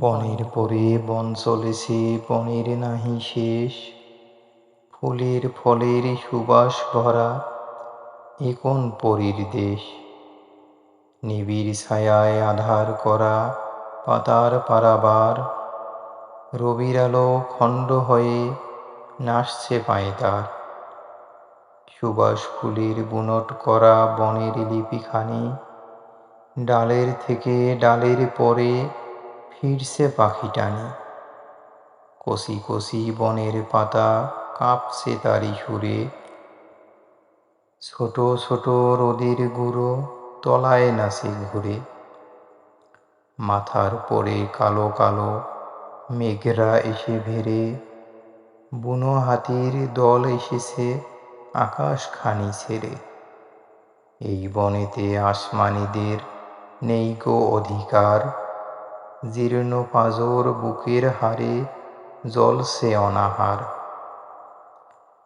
বনের পরে বন চলেছে বনের নাহি শেষ। ফুলের ফলের সুবাস ভরা এ কোন পরীর দেশ? নিবিড় ছায়ায় আধার করা পাতার পারাবার, রবির আলো খণ্ড হয়ে নাচছে পায়ে তার। সুবাস ফুলের বুনট করা বনের লিপিখানি, ডালের থেকে ডালের পরে ফিরছে পাখিটানি কচি কচি বনের পাতা কাঁপছে তারি সুরে। ছোট ছোট রোদের গুঁড়ো তলায় নাচে ঘুরে। মাথার পরে কালো কালো মেঘরা এসে ভেরে। বুনো হাতির দল এসেছে আকাশ খানি ছেড়ে। এই বনেতে আসমানিদের নেই গো অধিকার। জীর্ণ পাজর বুকের হারে জলসে অনাহার।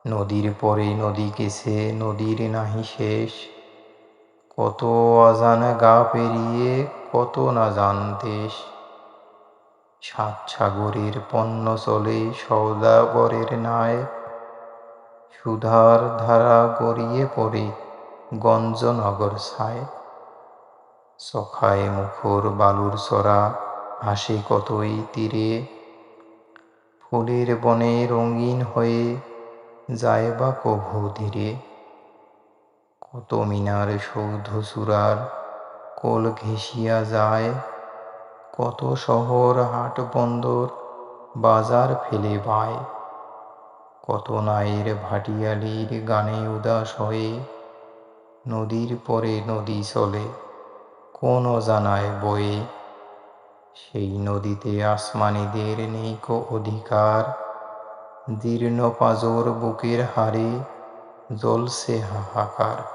নদীর পরে নদী গেছে, নদীর নাহি শেষ। কত অজানা গা পেরিয়ে কত না জান দেশ। সাত সাগরের পণ্য চলে সৌদাগরের নায়। সুধার ধারা গড়িয়ে পড়ে গঞ্জনগর ছায়। সখায় মুখর বালুর চড়া হাসে কতই তীরে। ফুলের বনে রঙিন হয়ে যায় বা কভু ধীরে কত মিনার সৌধ চূড়ার কোল ঘেঁষিয়া যায়। কত শহর হাট বন্দর বাজার ফেলে বায়। কত নায়ের ভাটিয়ালির গানে উদাস হয়ে। নদীর পরে নদী চলে, কোন অজানায় বয়ে। সেই নদীতে আসমানিদের নেই অধিকার দীর্ণ পাজর বুকের হারে জ্বলছে হাহাকার।